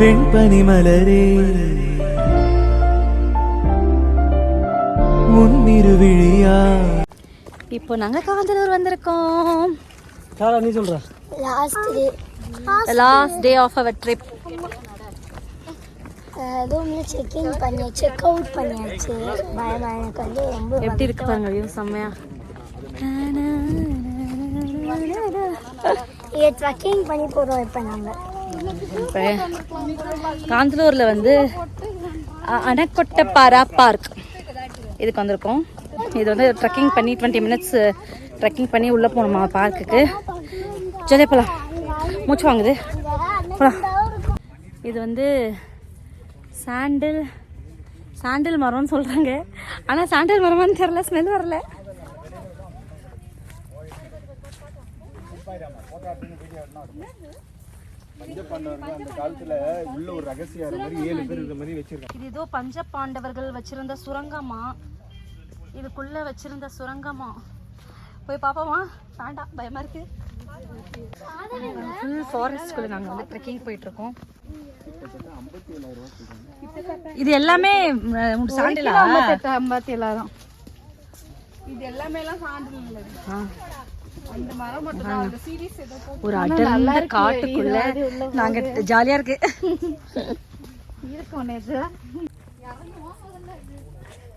வெண்பனி மலரே. உன்னிருவிழியா இப்போ நாங்கள் காந்தலூர் வந்திருக்கோம். சாரா நீ சொல்ற? Last day last day of our trip ரூம்ல செக்இன் பண்ணி செக் அவுட் பண்ணியாச்சு. பயமா எனக்கு வந்து ரொம்ப எப்படி இருக்கு பாருங்க வியூ செம்மையா. இங்கே ட்ரக்கிங் பண்ணி போகிறோம் இப்போ நாங்கள் இப்போ காந்தலூரில் வந்து அணக்கொட்டப்பாரா பார்க் இதுக்கு வந்திருக்கோம். இது வந்து ட்ரெக்கிங் பண்ணி டுவெண்ட்டி மினிட்ஸ் ட்ரெக்கிங் பண்ணி உள்ளே போகணுமா பார்க்குக்கு ஜாலியாக போகலாம் மூச்சு வாங்குது. போகலாம் இது வந்து சாண்டில் சாண்டில் மரம்னு சொல்கிறாங்க ஆனால் சாண்டில் மரமான்னு தெரில ஸ்மெல் வரல. அந்த இது ஏதோ பஞ்ச பாண்டவர்கள் வச்சிருந்த சுரங்கமா? இதுக்குள்ள வச்சிருந்த சுரங்கமா? போய் பாப்போமா? வேண்டாம் பயமா இருக்கு. ஃபுல் ஃபாரஸ்ட்குள்ள நாங்க வந்து ட்ரெக்கிங் போயிட்டு இருக்கோம் இது எல்லாமே சாண்டிலா? ஐம்பத்தி ஏழாயிரம் இது எல்லாமே ஒரு அடர்ந்த காட்டுக்குள்ள நாங்க ஜாலியா இருக்கு.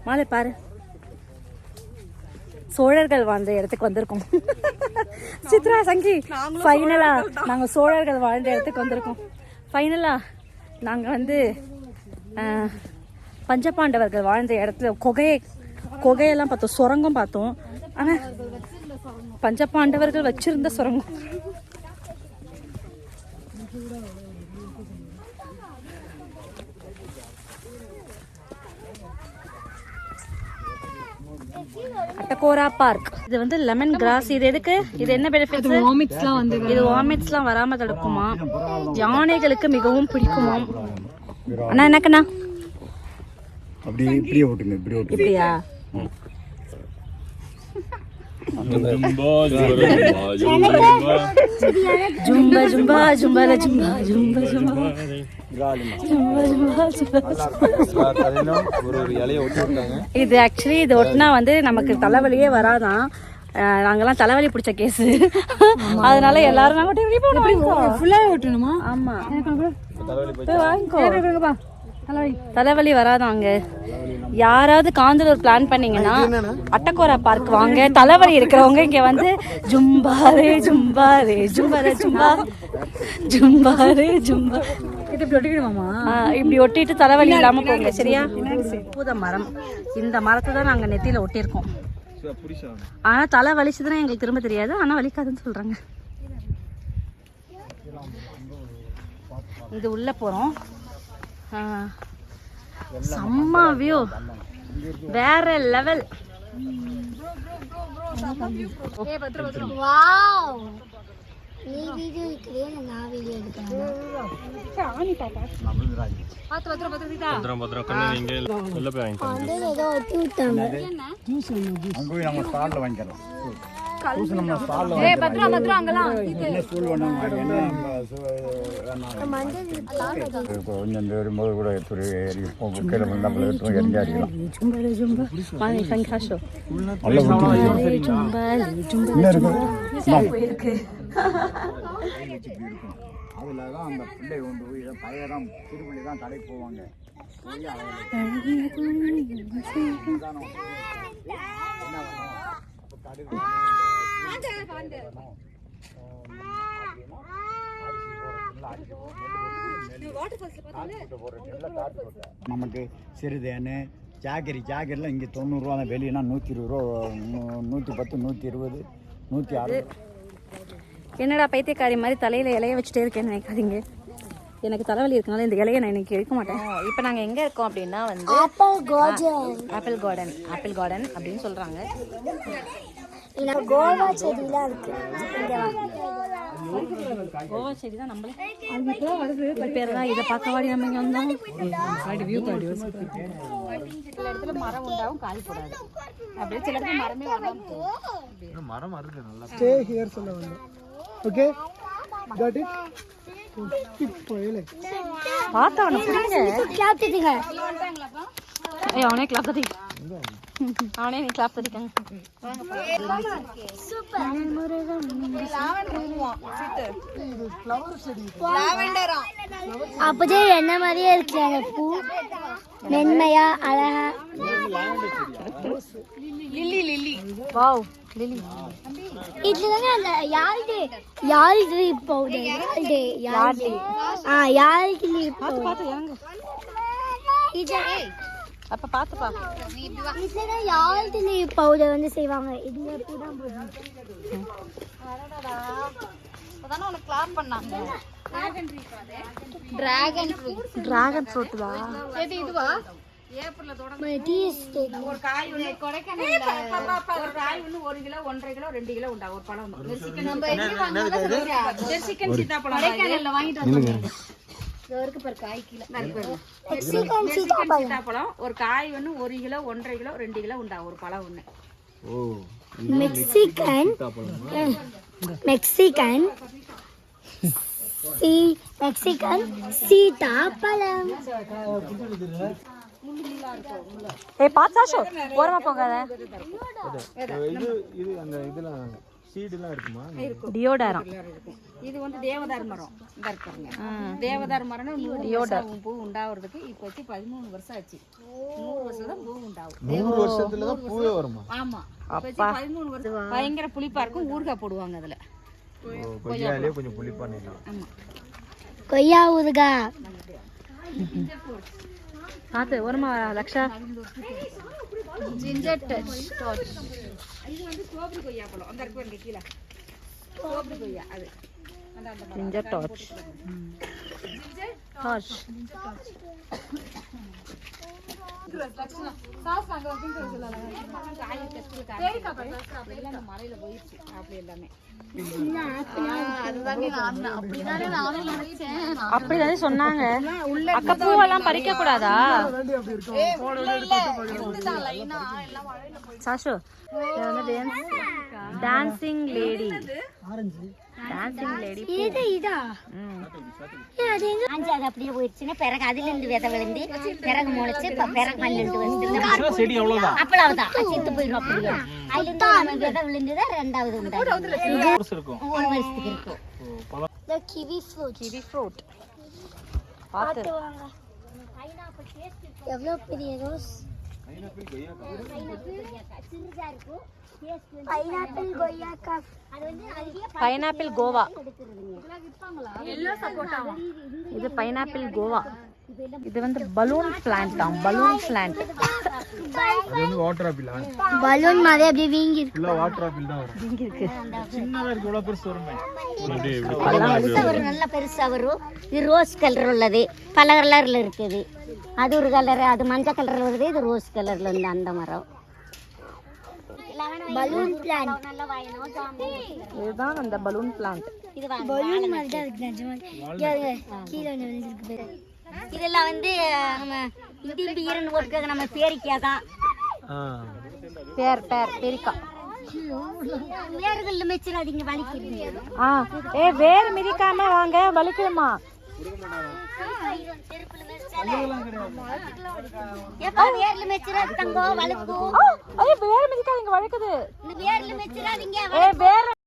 மாலை பாரு. சோழர்கள் வாழ்ந்த இடத்துக்கு வந்திருக்கோம். சித்ரா சங்கி ஃபைனலா நாங்க சோழர்கள் வாழ்ந்த இடத்துக்கு வந்திருக்கோம். ஃபைனலா நாங்க வந்து பஞ்சபாண்டவர்கள் வாழ்ந்த இடத்துல குகையை குகையெல்லாம் பார்த்தோம். சுரங்கம் பார்த்தோம். ஆனா பஞ்சபாண்டவர்கள் வச்சிருந்த சுரங்கம். அட்டகோரா பார்க். இது வந்து லெமன் கிராஸ் இது எதுக்கு? இது என்ன பெனிஃபிட்ஸ் வாமிட்ஸ்லாம் வந்து இது வாமிட்ஸ்லாம் வராம தடுக்குமா யானைகளுக்கு மிகவும் பிடிக்குமாம் அண்ணா என்னக்கண்ணா? அப்படி இப்படியே ஓட்டுங்க இப்படி ஓட்டுங்க. இப்படியா? ஜும்பா ஜும்பா ஜும்பால ஜும்பா ஜும்பா ஜும்பா ஜும்பா ஜும்பா ஜும்பா ஒரு ஒரு இலைய ஒட்டி விட்டாங்க இது ஆக்சுவலி இது ஒட்டினா வந்து நமக்கு தலைவலியே வராதான் நாங்கெல்லாம் தலைவலி பிடிச்ச கேஸ் அதனால எல்லாரும் நாங்க இப்படி போனோம் ஃபுல்லாக ஓட்டணுமா ஆமா தலைவலி தலைவலி வராதாங்க யாராவது காந்தலூர் பிளான் பண்ணீங்கன்னா அட்டக்கோரா பார்க் வாங்க. தலைவலி இருக்கிறவங்க இங்க வந்து ஜும்பாரே ஜும்பாரே ஜும்பாரே ஜும்பா ஜும்பாரே ஜும்பா இப்படி ஒட்டிட்டு தலைவலி இல்லாம போங்க. சரியா? பூத மரம். இந்த மரத்தை தான் நாங்க நெத்தியில ஒட்டியிருக்கோம். ஆனா தலை வலிச்சதுன்னா எங்களுக்கு திரும்ப தெரியாது. ஆனா வலிக்காதுன்னு சொல்றாங்க. இது உள்ள போறோம். செம்ம வியூ வேற லெவல் வாவ் என்ன ஸ்கூல் என்ன கொஞ்சம் வரும்போது கூட துறை ஏறி புக்கையில் நம்ம எடுத்து எரிஞ்சா அடிக்கலாம் ஜும்பல ஜும்பா மாமி ஃபங்காஷோ நல்ல ஜும்பலே ஜும்பலே ஜும்பலே இருக்கு? இருக்கு அதுல தான் அந்த பிள்ளை கொண்டு போய் பையன் தான் திருப்பள்ளி தான் கடைக்கு போவாங்க நமக்கு சிறுதேனு ஜாக்கரி ஜாக்கரிலாம் இங்கே தொண்ணூறுரூவா தான் வெளியெல்லாம் நூற்றி இருபது ரூபா நூற்றி பத்து நூற்றி இருபது நூற்றி அறுபது. என்னடா பைத்தியக்காரி மாதிரி தலையில இலைய வச்சுட்டே இருக்கேன்னு நினைக்காதீங்க. எனக்கு தலைவலி இருக்கனால இந்த இலையை நான் இன்னைக்கு எடுக்க மாட்டேன். இப்போ நாங்கள் எங்கே இருக்கோம் அப்படின்னா வந்து ஆப்பிள் கார்டன் ஆப்பிள் கார்டன் அப்படின்னு சொல்கிறாங்க இல்லை கோவா செடிலாம் இருக்கு. இங்கே கோவா செடி தான் நம்மளே. அது பேர் தான் இதை பார்க்க வாடி நம்ம இங்கே வந்தோம். சில இடத்துல மரம் போடாது. அப்படியே சில இடத்துல மரமே வராமல் மரம் அருக்கு நல்லா ஸ்டே ஹியர் சொல்ல வந்து ஓகே காட் இட் பார்த்தா அவனை பிடிங்க கிளாப் தட்டுங்க ஏய் அவனே கிளாப் தட்டி. அவனே நீ கிளாப் தட்டிக்கங்க அப்பதே என்ன மாதிரியே இருக்கு அந்த பூ. மென்மையா அழகா. வாவ் லிலி இதுலதாங்க அந்த யாழ்டே யாழ்டி பவுடர் யாழ்டே யாழ்டே ஆ யாழ்டி பார்த்து பார்த்து இறங்கு. இது அப்ப பார்த்துப்பா இதுலதான் யாழ்டி பவுடர் வந்து செய்வாங்க. இந்த பூ தான் போடுவாங்க அதானே உனக்கு கிளாப் பண்ணாங்க. டிராகன் ஃப்ரூட் தான் டீ எஸ்டேட் ஒரு காய் ஒன்று கொடைக்கானல்ல. ஒரு காய் ஒன்று ஒரு கிலோ ஒன்றரை கிலோ ரெண்டு கிலோ உண்டா? ஒரு பழம் மெர்சிக்கன் மெர்சிக்கன் சீதாப்பழம். கொடைக்கானல்ல வாங்கிட்டு வந்தோம் சீதாப்பழம். ஒரு காய் ஒன்று ஒரு கிலோ ஒன்றரை கிலோ ரெண்டு கிலோ உண்டா? ஒரு பழம் ஒன்று மெக்சிகன் மெக்சிகன் சி மெக்சிகன் சீதாப்பழம். ஏய் பாத்து சாஷோ ஓரமா போகாத. இது இது அந்த இதெல்லாம் சீடுலாம் இருக்குமா? டியோடாரம் இது வந்து தேவதார் மரம். இந்த இருக்காங்க தேவதார் மரம்னா நூறு வருஷம் பூ உண்டாகிறதுக்கு இப்போ வச்சு பதிமூணு வருஷம் ஆச்சு. நூறு வருஷம் தான் பூ உண்டாகும் நூறு வருஷத்துல தான் பூவே வருமா? ஆமா. இப்போ வச்சு பதிமூணு வருஷம். பயங்கர புளிப்பா இருக்கும். ஊறுகாய் போடுவாங்க அதுல. கொய்யாலே கொஞ்சம் புளிப்பா கொய்யா ஊறுகா. பாத்து ஓரமா லக்ஷா. ஜிஞ்சர் டச் டாச் இது வந்து சோபரி கொய்யா பழம். அந்த இருக்கு பாருங்க கீழே. சோபரி கொய்யா அது. ஜிஞ்சர் டார்ச் டார்ச் மலையில போயிடுச்சு அப்படி எல்லாமே அப்படிதானே சொன்னாங்க. அக்கா பூவெல்லாம் பறிக்க கூடாதா சாஷு டான்சிங் லேடி டான்சிங் லேடி இது? இதா அஞ்சு அது அப்படியே போயிடுச்சுன்னா பிறகு அதுல இருந்து விதை விழுந்து பிறகு முளைச்சு இப்ப பிறகு மண்ணிலிருந்து வந்து செடி அவ்வளவுதான். அப்பளவுதான் அது செத்து போயிடும் அப்படியே. அதுல இருந்து விதை விழுந்துதான் ரெண்டாவது உண்டாகும் இருக்கும். ஒரு வருஷத்துக்கு இருக்கும். கிவி ஃப்ரூட் கிவி ஃப்ரூட் பாத்து வாங்க. எவ்வளோ பெரிய ரோஸ் பைனாப்பிள் கொய்யாக்கா பைனாப்பிள் கோவா. இது பைனாப்பிள் கோவா. இது வந்து பலூன் பிளான்ட் தான். பலூன் பிளான்ட் அது வந்து வாட்டர் ஆப்பிளா பலூன் மாதிரி அப்படியே வீங்கி இருக்கு ஃபுல்லா வாட்டர் ஆப்பிள் தான் வரும். இங்க இருக்கு சின்னதா இருக்கு இவ்வளவு பெருசு வருமே? பெருசா வரும் நல்லா பெருசா வரும். இது ரோஸ் கலர் உள்ளது. பல கலர்ல இருக்குது. அது ஒரு கலர் அது மஞ்சள் கலர்ல வருது இது ரோஸ் கலர்ல இருந்து அந்த மரம். பலூன் பிளான் இதுதான் அந்த பலூன் பிளான்ட் இது. பலூன் மாதிரி தான் இருக்கு நிஜமா கீழே ஒன்று விழுந்திருக்கு பாரு. இதெல்லாம் வந்து நம்ம இந்தியன் பீரன் ஒர்க்கு நம்ம பேரிக்கா தான் பேர் பேர் பெரிக்கா வேறுகளில் மெச்சிடாதீங்க வலிக்கிறீங்க ஆ ஏ வேர் மிதிக்காம வாங்க வலிக்குமா ஐயோ வேர் மிதிக்காதீங்க வேர்ல வேர்